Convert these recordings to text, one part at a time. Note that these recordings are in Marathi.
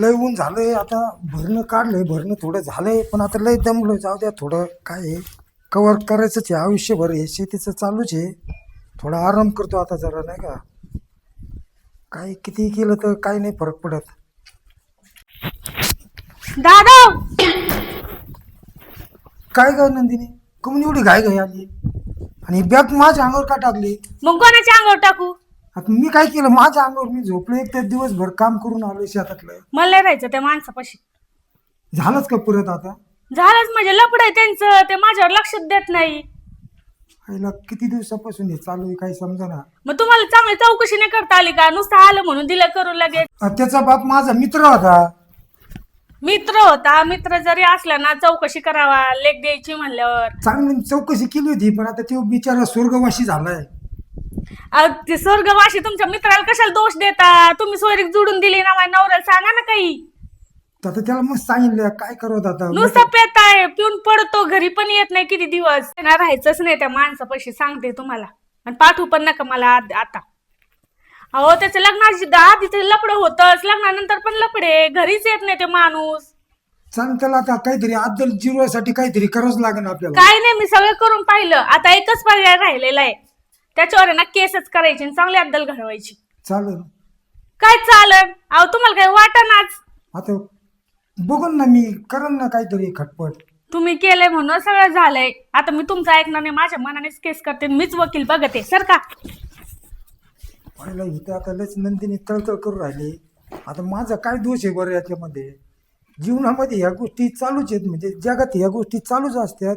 लय ऊन झालंय आता भरणं काढलंय भरणं थोडं झालंय पण आता लय दमलोय. जाऊ द्या थोडं काय आहे? कवर करायचंच आहे आयुष्यभर हे शेतीचं चालूच आहे. थोडा आराम करतो आता जरा नाही का? काय किती केलं तर काही नाही फरक पडत. दादा! काय काय नंदिनी? कमून एवढी घाई घाई आली? आणि बॅग माझ्या अंगावर का टाकली? मग कोणाच्या अंगावर टाकू? आता मी काय केलं? माझ्या अंगावर मी झोपलो एक तर दिवसभर काम करून आलो शेतातलं. मला नाही राहायचं त्या माणसापाशी. झालंच का परत आता? झालंच म्हणजे लपड आहे त्यांचं ते माझ्यावर लक्ष देत नाही. आईला किती दिवसापासून हे चालू आहे काही समजा ना मग तुम्हाला चांगली चौकशी नाही करता आली का? नुसतं आलं म्हणून दिलं करून लगेच. त्याचा बाप माझा मित्र होता. मित्र होता? मित्र जरी असला ना चौकशी करावा लेख द्यायची म्हणल्यावर. चांगली चौकशी केली होती पण आता तो बिचारा स्वर्गवासी झालाय. अहो, ते स्वर्गवाशी तुमच्या मित्राला कशाला दोष देता? तुम्ही सोयरीक जोडून दिली ना माझ्या नवऱ्याला सांगा ना काही. आता त्याला मग सांगितलं काय करत आता नुसतं पेताय पिऊन पडतो घरी पण येत नाही किती दिवस. ना राहायचंच नाही त्या माणसापाशी सांगते तुम्हाला. आणि पाठवू पण नका मला आता अहो त्याचं लग्नाची आधीच लपड होतच. लग्नानंतर पण लपडे घरीच येत नाही ते माणूस. सांग त्याला आता काहीतरी आदल जिरवासाठी काहीतरी करावंच लागेल आपल्याला. काय नाही मी सगळं करून पाहिलं. आता एकच पर्याय राहिलेला आहे. त्याच्यावर आहे ना केसच करायची आणि चांगली अद्दल घडवायची. चालेल. काय चालन अहो तुम्हाला काय वाटणाच आता बघून ना मी करन ना काहीतरी खटपट. तुम्ही केलंय म्हणून सगळं झालंय. आता मी तुमचं ऐकणार नाही माझ्या मनानेच केस करते मीच वकील बघते सर का? पहिला इथं आता लयच नंदिनी तळतळ करू राहिली. आता माझा काय दोष आहे बरं याच्यामध्ये? जीवनामध्ये ह्या गोष्टी चालूच आहेत म्हणजे जगात ह्या गोष्टी चालूच असतात.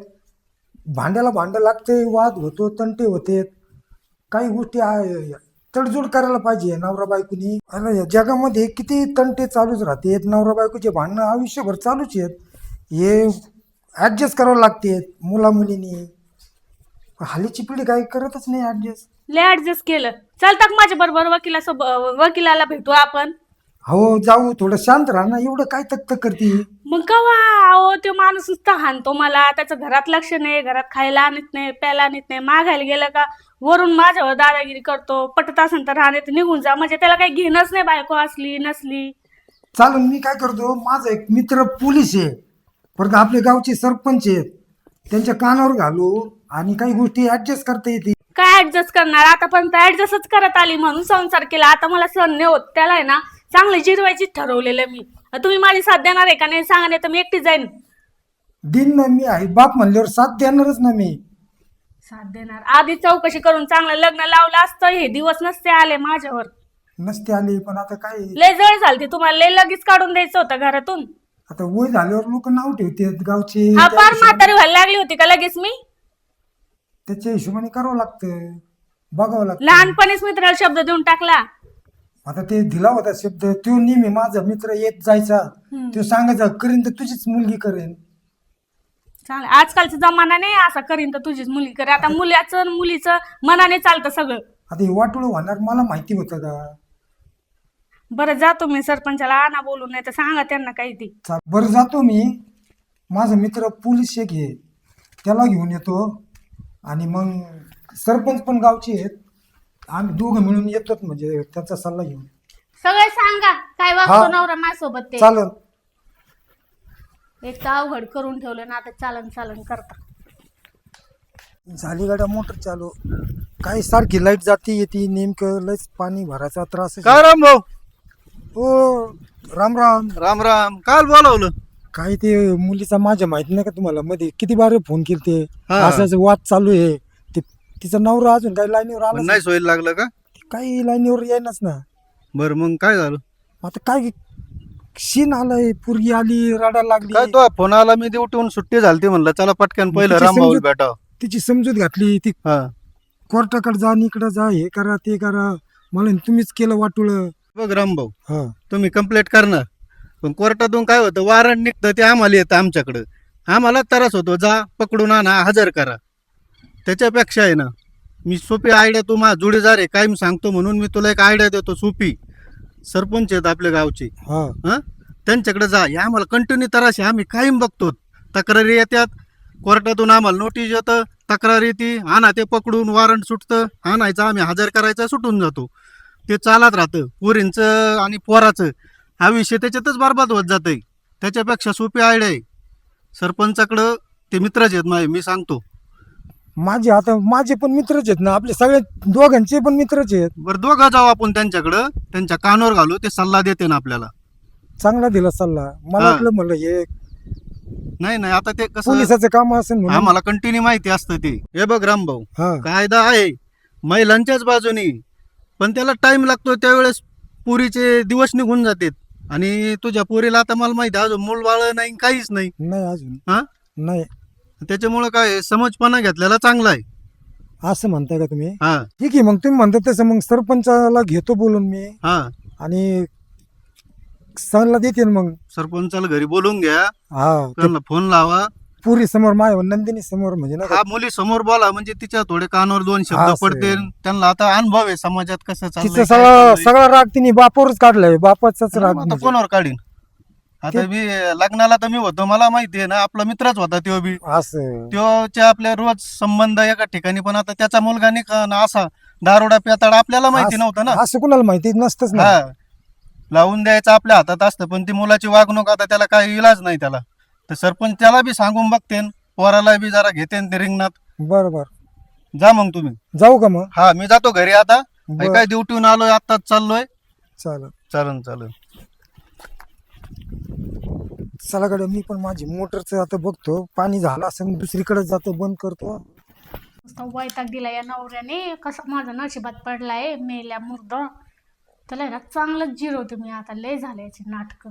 भांड्याला भांडं लागते वाद होतो तंटे होते काही गोष्टी तडजोड करायला पाहिजे नवरा बायकोनी. अरे जगामध्ये किती तंटे चालूच राहते. नवरा बायकोचे भांडणं आयुष्यभर चालूच आहेत. हे ॲडजस्ट करावं लागते. मुला मुलींनी हल्लीची पिढी काही करतच नाही ॲडजस्ट लय ऍडजस्ट केलं. चालतं का माझ्या बरोबर वकिला वकिलाला भेटू आपण. हो जाऊ. थोडं शांत राहा ना. एवढं काय तक तक करते? मग कवा? अहो तो माणूस नुसता हाणतो मला. त्याचं घरात लक्ष नाही घरात खायला आणत नाही प्यायला आणत नाही. मागायला गेलं का वरून माझ्यावर दादागिरी करतो. पटत असेल तर राहणे निघून जा. म्हणजे त्याला काही घेणंच नाही बायको असली नसली. चालून मी काय करतो? माझा एक मित्र पोलीस आहे. परत आपल्या गावचे सरपंच आहेत. त्यांच्या कानावर घालू आणि काही गोष्टी ऍडजस्ट करता येते काय ऍडजस्ट करणार? आतापर्यंत ऍडजस्टच करत आली म्हणून संसार केला. आता मला नाही होत. त्याला आहे ना चांगली जिरवायची ठरवलेलं मी. तुम्ही माझी साथ देणार आहे का? नाही सांगा नाही तर मी एकटी जाईन. दिन ना मी आहे बाप म्हणल्यावर साथ देणारच ना मी. साथ देणार. आधी चौकशी करून चांगलं लग्न लावलं असतं हे दिवस नसते आले माझ्यावर. नसते आले पण आता काय? लय जळ झालती तुम्हाला लय लगेच काढून द्यायचं होतं घरातून. आता वय झाल्यावर लोक नाव ठेवतात गावचे. हा फार म्हातारी व्हायला लागली होती का लगेच मी? त्याच्या हिशोबाने करावं लागतं. बघावं लागतं. लहानपणीच मित्राला शब्द देऊन टाकला. आता ते दिला होता शब्द तो नेहमी माझा मित्र येत जायचा. तो सांगायचा करीन तर तुझीच मुलगी करेन. चांगलं. आजकालचा जमाना नाही असा करीन तर तुझीच मुली करे आता मुलाचं आणि मुलीचं मनाने चालतं सगळं. आता हे वाटोळ होणार मला माहिती होतं का? बरं जातो मी सरपंचाला आणा बोलून नाही तर सांगा त्यांना काही ती. चा- बरं जातो मी. माझा मित्र पोलीस एक आहे. त्याला घेऊन येतो. आणि मग सरपंच पण गावचे आहेत. आम्ही दोघं मिळून येतोच म्हणजे त्याचा सल्ला घेऊन. सगळे सांगा. काय हा. वागतो नवरा माझ्यासोबत ते? चालेल एक तर अवघड करून ठेवलं ना आता चालन चालन करता. झाली गाड्या मोटर चालू. काय सारखी लाइट जाती येते नेमकं लयच पाणी भरायचा त्रास. काय राम भाऊ? हो राम राम. राम राम. काल बोलावलं? काय ते मुलीचा माझ्या माहिती नाही का तुम्हाला? मध्ये किती बारे फोन केले हा. असाच वाद चालू आहे. ते तिचा नवरा अजून काही लाईनीवर आला नाही सोयीला लागलं का? काही लाईनीवर येईनच ना. बरं मग काय झालं? आता काय शीन आलंय पुरगी आली रडायला लागली. काय तो फोन आला मी ड्युटीहून सुट्टी झालती म्हणलं. चला पटकन पहिलं तिची राम भाऊ समजूत- भेटाव. तिची समजूत घातली ती हा. कोर्टाकडे जा इकडे जा हे करा ते करा. मला म्हणे, तुम्हीच केलं वाटुळ. बघ राम भाऊ हा. तुम्ही कंप्लेंट करणार. पण कोर्टातून काय होतं वॉरंट निघतं ते आम्हाला येतं आमच्याकडं. आम्हाला त्रास होतो जा पकडून आणा हजर करा. त्याच्यापेक्षा आहे ना मी सोपी आयडिया तू माझा जुडेदार आहे काय मी सांगतो म्हणून मी तुला एक आयडिया देतो सोपी. सरपंच आहेत आपल्या गावचे. हा. हं? त्यांच्याकडे जा. या आम्हाला कंटिन्यू आहे आम्ही कायम बघतो. तक्रारी येतात. कोर्टातून आम्हाला नोटीस येतं. तक्रार येते. आणा ते पकडून वॉरंट सुटतं. आणायचं आम्ही हजर करायचं सुटून जातो. ते चालत राहतं. पोरींचं आणि पोराचं. हा विषय त्याच्यातच बरबाद होत जाते त्याच्यापेक्षा सोपी आयडिया आहे. सरपंचाकडं ते मित्रच आहेत माझे मी सांगतो. माझे आता माझे पण मित्रच आहेत ना आपले सगळे दोघांचे पण मित्रच आहेत. बरं दोघं जाऊ आपण त्यांच्याकडं त्यांच्या कानावर घालू ते सल्ला देते ना आपल्याला. चांगला दिला सल्ला. मला हा. वाटलं म्हणलं हे नाही नाही आता ते कसं पोलिसाचं काम असेल म्हणून. आम्हाला कंटिन्यू माहिती असतं ते. हे बघ रामभाऊ हा. कायदा आहे. महिलांच्याच बाजूनी. पण त्याला टाइम लागतो त्यावेळेस पुरीचे दिवस निघून जातात. आणि तुझ्या पुरीला आता मला माहिती आहे, अजून मूल बाळ नाही काहीच नाही. नाही अजून. हा? नाही. त्याच्यामुळं काय आहे, समजपणा घेतलेला चांगला आहे. असं म्हणताय का तुम्ही? हा. ठीक आहे मग तुम्ही म्हणता तसं मग सरपंचाला घेतो बोलून मी. हा. आणि सल्ला देते ना मग. सरपंचाला घरी बोलून घ्या. हा त्यांना फोन लावा. पुरी समोर माय नंदिनी समोर म्हणजे ना हा मुली समोर बोला म्हणजे तिच्या थोडे कानावर दोन शब्द असं. पडतील. त्यांना आता अनुभव आहे समाजात कसं तिचं चाललंय, काय सगळा चाललंय. सगळा राग तिने बापावरच काढलाय बापाचाच राग आता म्हणजे. कोणावर काढीन? आता मी लग्नाला तर मी होतो. मला माहिती आहे ना आपला मित्रच होता तो बी. असं. त्योचे आपले रोज संबंध एका ठिकाणी पण आता त्याचा मुलगा ना असा दारोडा पेताडा आपल्याला माहिती नव्हतं ना. असं कुणाला माहिती? नसतंच ना. हा. लावून द्यायचं आपल्या हातात असतं पण ती मुलाची वागणूक आता त्याला काही इलाज नाही त्याला. तर सरपंच त्याला बी सांगून बघतेन पोराला बी जरा घेतेन ते रिंगणात. बरं बरं जा मग तुम्ही. जाऊ का मग? हा मी जातो घरी आता. बरं. काही काय ड्युटीहून आलोय आत्ताच चाललोय. चालेल. चालन चालन. चला मी पण माझी मोटरचं आता बघतो. पाणी झालं असं दुसरीकडे जातो बंद करतो. नुसता वैताग दिला या नवऱ्याने. कसं माझा नशिबात पडलाय मेल्या मुर्द. त्याला आहे ना चांगलंच जिरवते मी आता. लय झाले याचे नाटक.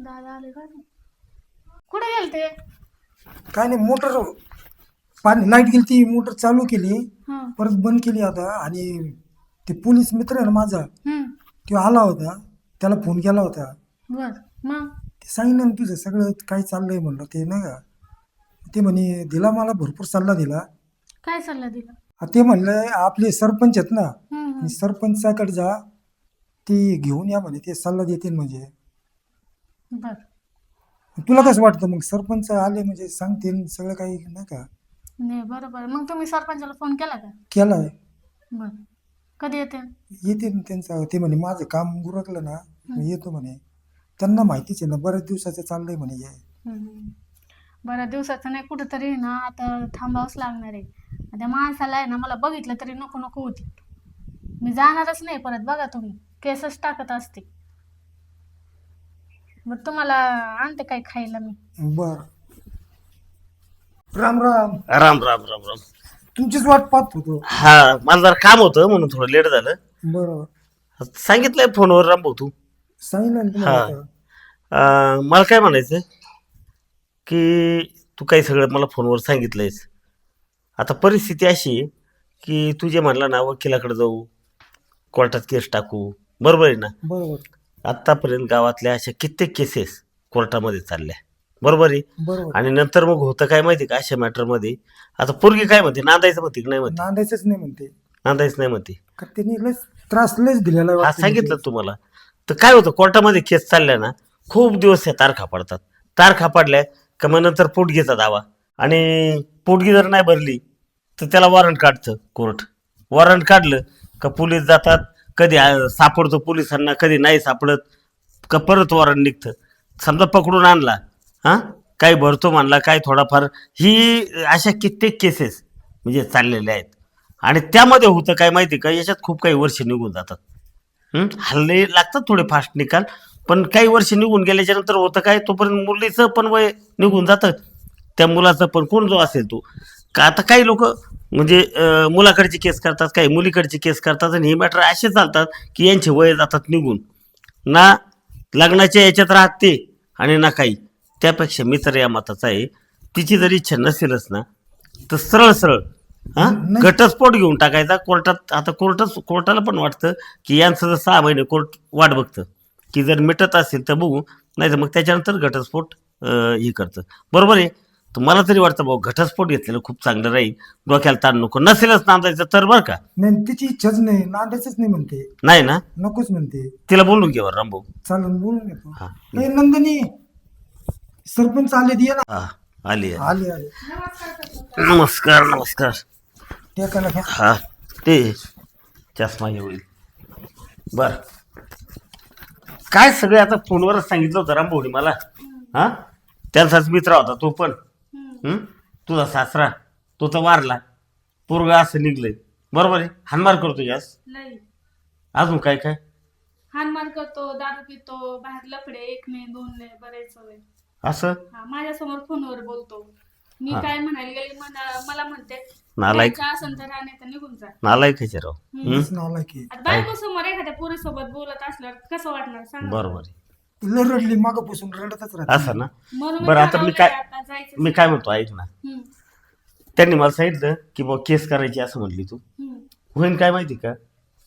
दादा आले का? कुठे गेल ते? काय नाही मोटर पाणी लाइट गेली ती मोटर चालू केली. हं, परत बंद केली आता. आणि ते पोलीस मित्र आहे ना माझा हं, तो आला होता. त्याला फोन केला होता. बर मग? ते सांगितलं ना तुझं सगळं काय चाललंय म्हणलं ते नाही का? ते म्हणे दिला मला भरपूर सल्ला दिला. काय सल्ला दिला? आ, ते म्हणलं आपले सरपंच आहेत ना. आणि सरपंचाकडे जा ते घेऊन या म्हणे ते सल्ला देतील म्हणजे. बर. तुला कसं वाटतं मग सरपंच आले म्हणजे सांगतील सगळं काही नाही का? नाही बरोबर. मग तुम्ही सरपंचाला फोन केला का? केलाय बर. कधी येते? येते ना त्यांचं ते म्हणे माझं काम गुरकलं ना मी येतो म्हणे. त्यांना माहितीच आहे ना बऱ्याच दिवसाचं चाललंय म्हणे हे. हम्म. बरं दिवसाचं नाही कुठंतरी ना आता थांबावंच लागणार आहे. त्या माणसाला आहे ना मला बघितलं तरी नको नको होती. मी जाणारच नाही परत बघा तुम्ही केसच टाकत असते. मग तुम्हाला आणते काय खायला मी. बर. राम राम. राम राम राम राम. तुमचीच वाट पाहत होतो. हा मला जरा काम होतं म्हणून थोडं लेट झालं. बरोबर सांगितलंय फोनवर राम भाऊ तू. सांगितलं ना तुम्हाला हा. अं, मला काय म्हणायचं की तू काही सगळं मला फोनवर सांगितलंयस. आता परिस्थिती अशी आहे की तू जे म्हणला ना वकिलाकडे जाऊ कोर्टात केस टाकू बरोबर आहे ना? बरोबर. आत्तापर्यंत गावातल्या अशा कित्येक केसेस कोर्टामध्ये चालल्या. बरोबर आहे? बरोबर. आणि नंतर मग होतं काय माहिती का अशा मॅटरमध्ये? आता पोरगी काय म्हणते? नांदायचं म्हणते की नाही म्हणते? नांदायचंच नाही म्हणते. नांदायचं नाही म्हणते. का त्यांनी लयच त्रास दिलेला हा वाटतं सांगितलं तुम्हाला. तर काय होतं कोर्टामध्ये केस चालल्या ना खूप दिवस या तारखा पडतात. तारखा पडल्या का मग नंतर पोटगीचा दावा. आणि पोटगी जर नाही भरली तर त्याला वॉरंट काढतं कोर्ट. वॉरंट काढलं का पोलीस जातात कधी सापडतो पोलिसांना कधी नाही सापडत का परत वॉरंट निघतं. समजा पकडून आणला हां काही भरतो म्हणला काय थोडाफार ही अशा कित्येक केसेस म्हणजे चाललेल्या आहेत. आणि त्यामध्ये होतं काय माहिती का याच्यात खूप काही वर्ष निघून जातात. हल्ले लागतात थोडे फास्ट निकाल पण काही वर्ष निघून गेल्याच्यानंतर होतं काय तोपर्यंत मुलीचं पण वय निघून जातं. त्या मुलाचं पण कोण जो असेल तो. का आता काही लोक म्हणजे मुलाकडचे मुलाकडची केस करतात काही मुलीकडची केस करतात आणि हे मॅटर असे चालतात की यांचे वय जातात निघून. ना लग्नाच्या याच्यात राहत ते आणि ना काही. त्यापेक्षा मी तर या मताचा आहे. तिची जर इच्छा नसेलच ना तर सरळ सरळ हा? नाही. घटस्फोट घेऊन टाकायचा. कोर्टात आता कोर्टच कोर्टाला पण वाटतं की यांचं जर सहा महिने कोर्ट वाट बघतं की जर मिटत असेल तर बघू नाही तर मग त्याच्यानंतर घटस्फोट अं, हे करतं. बरोबर आहे? तर मला तरी वाटतं भाऊ घटस्फोट घेतलेलं खूप चांगलं राहील. डोक्याला ताण नको. नसेलच नांदायचं तर बरं का? नाही तिची इच्छाच नाही. नांदायचंच नाही म्हणते. नाही ना? नकोच म्हणते. तिला बोलून घे बरं रामभाऊ. चालन बोलून येतो हा. ए, नंदिनी सरपंच आले दिये ना. हा आली आहे. आले आले. नमस्कार नमस्कार. टेकायला घ्या. हा ते चष्मा होईल बर. काय सगळे आता फोनवरच सांगितलं होतं रामभाऊनी मला? हा? त्यांचाच मित्र होता तो पण. हम्म. हं? तुझा सासरा. तो तर वारला. पोरगा असं निघलंय. बरोबर आहे? हानमार करतो यास लई अजून काय काय? हानमार करतो दारू पितो बाहेर लफडे एक नाही दोन नाही बरेच असं? हा माझ्यासमोर फोनवर बोलतो. मी हा. काय म्हणायला गेले मला मला म्हणते नालायक. जायचं असेल तर राहणे तर निघून जा. नालायक राव हम्म. हं? तेच नावला की आता बायको समोर एखाद्या पोरीसोबत बोलत असल्यावर कसं वाटणार? सांग बरोबर आहे. रडली मागं पुसून रडतच राहते. असं ना? म्हणून बरं आता मी काय आता जायचं मी काय म्हणतो ऐक ना. हम्म, त्यांनी मला सांगितलं की बा केस करायची असं म्हणली तू. हम्म. होईन काय माहिती का?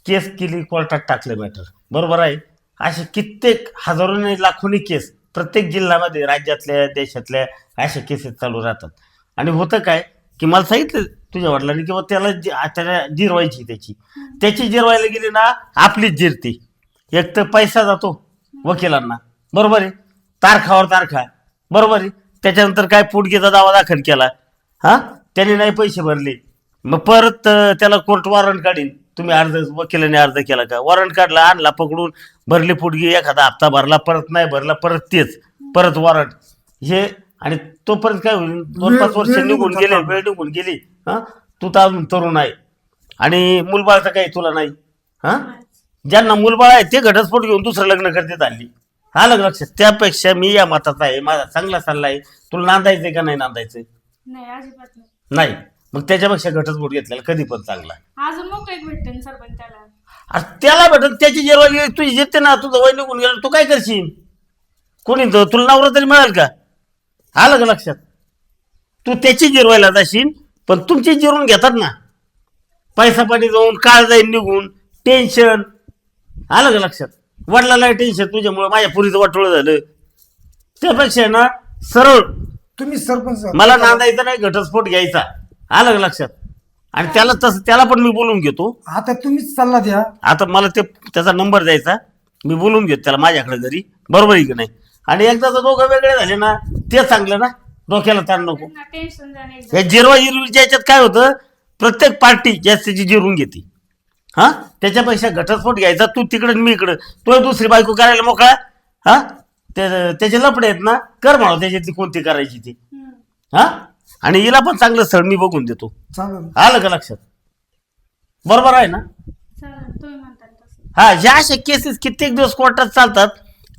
केस केली कोर्टात टाकलं मॅटर. बरोबर आहे? असे कित्येक हजारोने लाखोनी केस प्रत्येक जिल्ह्यामध्ये राज्यातल्या देशातल्या अशा केसेस चालू राहतात. आणि होतं काय की मला सांगितलं तुझ्या वडिलांनी किंवा त्याला जि- त्याला जिरवायची त्याची. त्याची जिरवायला गेली ना आपलीच जिरते. एक तर पैसा जातो वकिलांना. बरोबर आहे? तारखावर तारखा. बरोबर आहे? त्याच्यानंतर काय पोटगीचा दावा दाखल केला. हा? त्याने नाही पैसे भरले. मग परत अं, त्याला कोर्ट वॉरंट काढीन. तुम्ही अर्ज वकिलाने अर्ज केला का? वॉरंट काढला आणला पकडून भरली पोटगी एखादा हप्ता भरला परत नाही भरला परत तेच परत वॉरंट. हे आणि तोपर्यंत काय होईल? दोन पाच वर्ष निघून गेले. वेळ निघून गेली हा? तू तर अजून तरुण आहे. आणि मुलबाळचं काही तुला नाही हा? ज्यांना मुलबाळ आहे ते घटस्फोट घेऊन दुसरं लग्न करते चालली आलं का लक्षात त्यापेक्षा मी या मताचा आहे माझा चांगला सल्ला आहे. तुला नांदायचंय का नाही नांदायचंय? नाही अजिबात नाही. नाही. मग त्याच्यापेक्षा घटस्फोट घेतलेला कधी पण चांगला. अजून मग एक भेटते ना सरपंच त्याला. अरे त्याला भेटत त्याची जेरवाली तुझी येते ना तुझं वय निघून गेलं तू काय करशील? कोणी तो तुला नवरा तरी मिळेल का? आलं का लक्षात? तू त्याची जिरवायला जाशील पण तुमची जिरून घेतात ना. पैसा पाणी जाऊन काळ जाईल निघून टेन्शन आलं का लक्षात? वडिलाला टेन्शन तुझ्यामुळे माझ्या पुरीचं वाटोळ झालं. त्यापेक्षा आहे ना सरळ. तुम्ही सरपंच मला नांदायचा नाही घटस्फोट घ्यायचा. आलं का लक्षात? आणि त्याला तसं त्याला पण मी बोलून घेतो. आता तुम्हीच सल्ला द्या. आता मला ते त्याचा नंबर द्यायचा. मी बोलून घेतो त्याला माझ्याकडे घरी. बरोबर आहे की नाही? आणि एकदा जर दोघं वेगळे झाले ना ते चांगलं ना? डोक्याला ताण नको. टेन्शन. या जिरवा जिरवीच्या याच्यात काय होतं? प्रत्येक पार्टी जास्तीची जिरून घेते. हा? त्याच्यापेक्षा घटस्फोट घ्यायचा तू तिकडे मी इकडं. तो दुसरी बायको करायला मोकळा? हा? ते- त्याचे लपडे आहेत ना? कर म्हणा त्याच्यातली कोणती करायची ती. हा? आणि हिला पण चांगलं स्थळ मी बघून देतो. चालेल आलं का लक्षात? बरोबर आहे ना? चालेल तुम्ही म्हणता तसं हा ह्या अशा केसेस कित्येक दिवस कोर्टात चालतात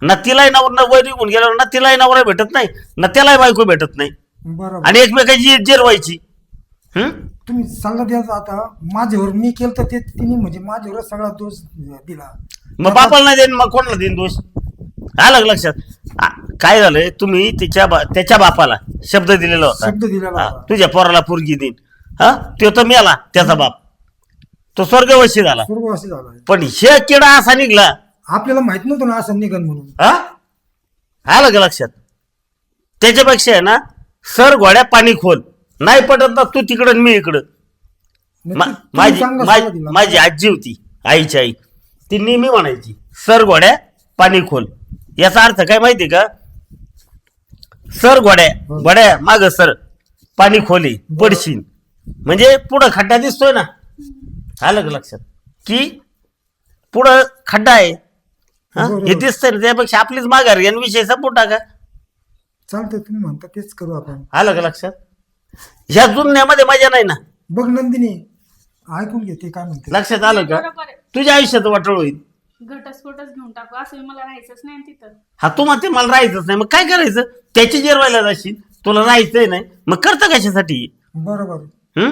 ना तिलाही नवर वय निघून गेल्यावर ना तिलाही नवरा भेटत नाही ना त्यालाही बायको भेटत नाही. बरोबर. आणि एकमेकाची जिरवायची. हम्म तुम्ही सल्ला द्या आता माझ्यावर मी केलं तर ते तिने म्हणजे माझ्यावर सगळा दोष दिला. मग बापाला नाही देईन मग कोणाला देईन दोष? आलं का लक्षात? काय झालंय? तुम्ही तिच्या बा- त्याच्या बापाला शब्द दिलेला होता. शब्द दिलेला हा, होता. तुझ्या पोराला पोरगी देईन. हा तो तर मेला त्याचा बाप. तो स्वर्गवशी झाला. झाला. पण हे किडा असा निघला. आपल्याला माहीत नव्हतं ना असं निघन म्हणून. हा? आलं का लक्षात? त्याच्यापेक्षा आहे ना सर घोड्या पाणी खोल. नाही पटत ना तू तिकडं आणि मी इकडं. मा- तुम्ही माझी चांगला माझी सल्ला दिला. माझी आजी होती आईची आई. ती नेहमी म्हणायची सर घोड्या पाणी खोल. याचा अर्थ काय माहिती का? सर घोड्या घोड्या माग सर पाणी खोली पडशीन म्हणजे पुढं खड्डा दिसतोय ना? आलं का लक्षात? की पुढं खड्डा आहे. हा? हे दिसतंय ना त्यापेक्षा आपलीच माघार घ्या आणि विषय संपून टाका. चालतंय तुम्ही म्हणता तेच करू आपण. आलं का लक्षात? ह्या जुन्यामध्ये मजा नाही ना? बघ नंदिनी ऐकून घेते काय म्हणते. लक्षात आलं का? तुझ्या आयुष्यात वाटळ होईल. घटस्फोटच घेऊन टाकू. असं मला राहायचंच नाही तिथं. हा तू म्हणते मला राहायचंच नाही. मग काय करायचं? त्याची जेरवायला जाशील. तुला राहायचंय नाही. मग करतं कशासाठी? बरोबर. हं?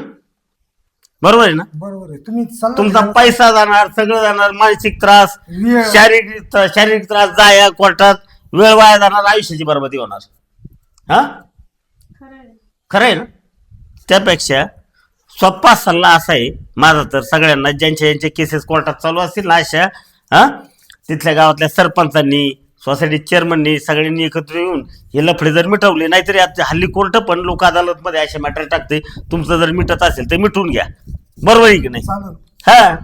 बरोबर आहे ना? बरोबर आहे. तुम्ही सल्ला तुमचा. पैसा जाणार सगळं जाणार मानसिक त्रास वेळ. शारीरिक शारीरिक त्रास जाया कोर्टात वेळ वाया जाणार आयुष्याची बरबादी होणार. हा? खरं आहे. खरं आहे ना? त्यापेक्षा सोप्पा सल्ला असा आहे माझा तर सगळ्यांना ज्यांच्या ज्यांच्या केसेस कोर्टात चालू असतील ना अशा हा? तिथल्या गावातल्या सरपंचांनी सोसायटी चेअरमननी सगळ्यांनी एकत्र येऊन हे लफडे जर मिटवले नाहीतरी आता हल्ली कोर्ट पण लोक अदालतमध्ये असे मॅटर टाकते. तुमचं जर मिटत असेल तर मिटवून घ्या. बरोबर आहे की नाही? चालेल. हा?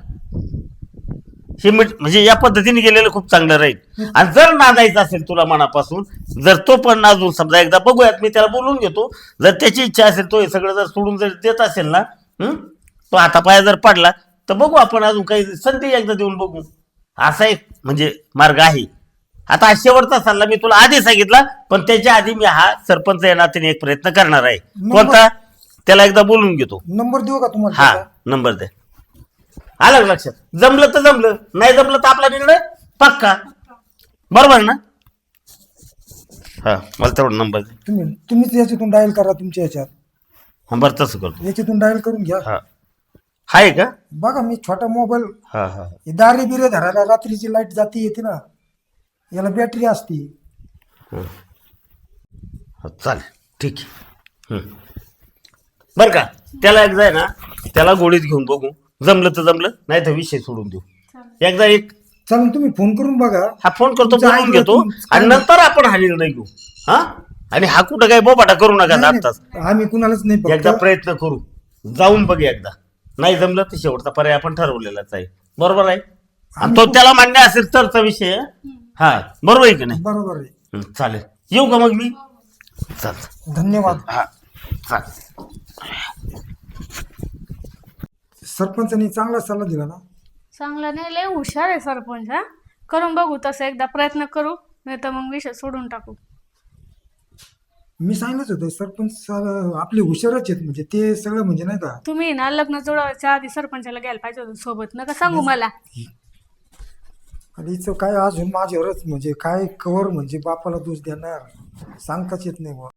हे मिट म्हणजे या पद्धतीने गेलेलं खूप चांगलं राहील. आणि जर नांदायचं असेल तुला मनापासून जर तो पण नाजून समजा एकदा बघूयात मी त्याला बोलून घेतो. जर त्याची इच्छा असेल तो हे सगळं जर सोडून जर देत असेल ना हं? तो हातापाया जर पडला तर बघू आपण अजून काही संधी एकदा देऊन बघू. असा एक म्हणजे मार्ग आहे. आता हा शेवटचा सल्ला मी तुला आधी सांगितला पण त्याच्या आधी मी हा सरपंच या नात्याने एक प्रयत्न करणार आहे. नंबर- कोणता? त्याला एकदा बोलून घेतो. नंबर देऊ का तुम्हाला हा त्याचा? नंबर दे. आलं का लक्षात? जमलं तर जमलं नाही जमलं तर आपला निर्णय पक्का. बरोबर ना? हा मला तेवढा नंबर दे. तुम्ही तुम्हीच याच्यातून डायल करा तुमच्या याच्यात. हा बरं तसं करतो. याच्यातून डायल करून घ्या. हा. आहे का? बघा मी छोटा मोबाईल हा हा. दारे बिरे धरायला रात्रीची लाइट जाती येते ना याला बॅटरी असती. हा, चालेल ठीक आहे. हं. बरं का त्याला एकदा आहे ना त्याला गोळीत घेऊन बघू. जमलं तर जमलं नाही तर विषय सोडून देऊ. एकदा एक चालेल तुम्ही फोन करून बघा. हा फोन करतो तुमचं बोलून ऐकलं घेतो. आणि नंतर आपण हा निर्णय घेऊ. हा? आणि हा कुठं काय बोबाटा करू नका नाही, आत्ताच नाही, आम्ही कुणालाच नाही एकदा प्रयत्न करू. जाऊन बघ एकदा. नाही जमलं तर शेवटचा पर्याय आपण ठरवलेलाच आहे. बरोबर आहे? आणि तो त्याला मान्य असेल तरचा विषय आहे. हा बरोबर आहे की नाही? बरोबर आहे. हं, चालेल. येऊ का मग मी? चालेल धन्यवाद. हा चालेल सरपंचांनी चांगला सल्ला दिला ना? चांगला नाही लय हुशार आहे सरपंच हा? करून बघू तसं एकदा प्रयत्न करू नाही तर मग विषय सोडून टाकू. मी सांगितलंच होतं सरपंच सर आपले हुशारच आहेत म्हणजे ते सगळं म्हणजे नाही का? तुम्ही ना लग्न जुळवायच्या आधी सरपंचाला घ्यायला पाहिजे होतं सोबत नका सांगू मला. आणि हिचं काय अजून माझ्यावरच म्हणजे काय कवर म्हणजे बापाला दोष देणार सांगताच येत नाही बुवा.